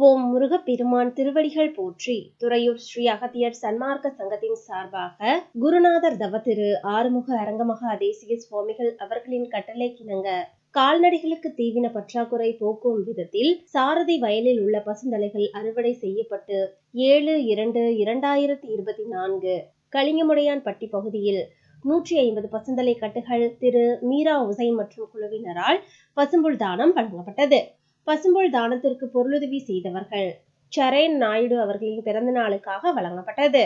ஓம் முருகப்பெருமான் திருவடிகள் போற்றி துறையூர் ஸ்ரீ அகத்தியர் சன்மார்க்க சங்கத்தின் சார்பாக குருநாதர் தவத்திரு ஆறுமுக அரங்கமகா தேசிய சுவாமிகள் அவர்களின் கட்டளைக்கிணங்க கால்நடைகளுக்கு தீவின பற்றாக்குறை போக்கும் விதத்தில் சாரதி வயலில் உள்ள பசுந்தலைகள் அறுவடை செய்யப்பட்டு ஏழு இரண்டு இரண்டாயிரத்தி இருபத்தி நான்கு கலிங்கமுடையான்பட்டி பகுதியில் நூற்றி ஐம்பது பசுந்தலை கட்டுகள் திரு மீரா உசை மற்றும் குழுவினரால் பசும்புல் தானம் வழங்கப்பட்டது. பசும்புல் தானத்திற்கு பொருளுதவி செய்தவர்கள். சரேன் நாயுடு அவர்களின் பிறந்த நாளுக்காக வழங்கப்பட்டது.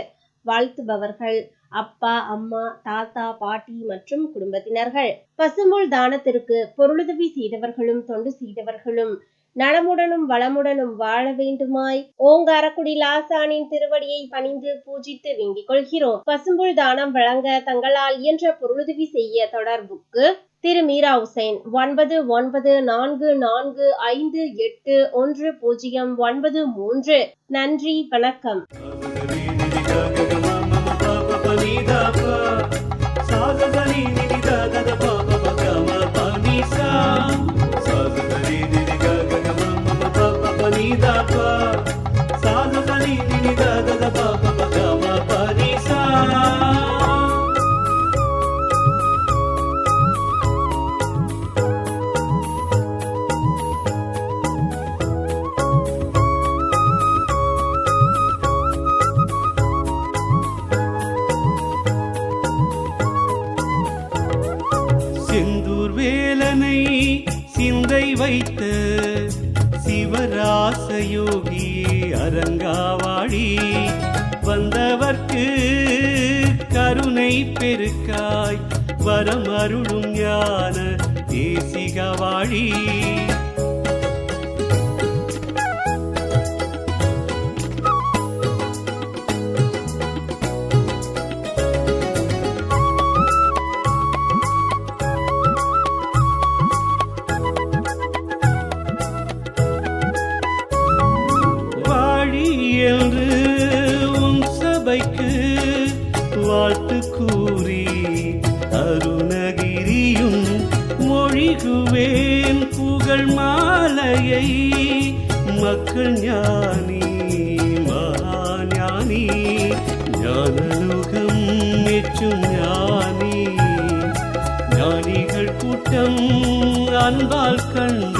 வாழ்த்துபவர்கள் அப்பா அம்மா தாத்தா பாட்டி மற்றும் குடும்பத்தினர்கள். பசும்புல் தானத்திற்கு பொருளுதவி செய்தவர்களும் தொண்டு செய்தவர்களும் நலமுடனும் வளமுடனும் வாழ வேண்டுமாய் ஓங்காரக்குடி லாசானின் திருவடியை பணிந்து பூஜித்து வேண்டிக் கொள்கிறோம். பசும்புல் தானம் வழங்க தங்களால் இயன்ற பொருளுதவி செய்ய தொடர்புக்கு திரு மீரா உசைன். ஒன்பது ஒன்பது நான்கு நான்கு ஐந்து எட்டு ஒன்று பூஜ்ஜியம் ஒன்பது மூன்று. நன்றி வணக்கம். செந்தூர் வேலனை சிந்தை வைத்த சிவராசயோகி அரங்காவாடி வந்தவர்க்கு கருணை பெருக்காய் வரம் அருளும் ஞான தேசிகவாழி என்று உன் சபைக்கு வாழ்த்து கூறி அருணகிரியும் மொழிகுவேன் புகழ் மாலையை மக்கள் ஞானி மகாஞானி ஞானலுகம் மெச்சும் ஞானி. ஞானிகள் கூட்டம் அன்பால் கண்ட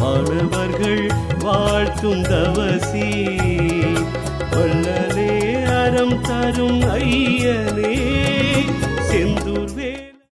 மாணவர்கள் வாழ்த்தும் தவசி வள்ளலே அறம் தரும் ஐயனே செந்து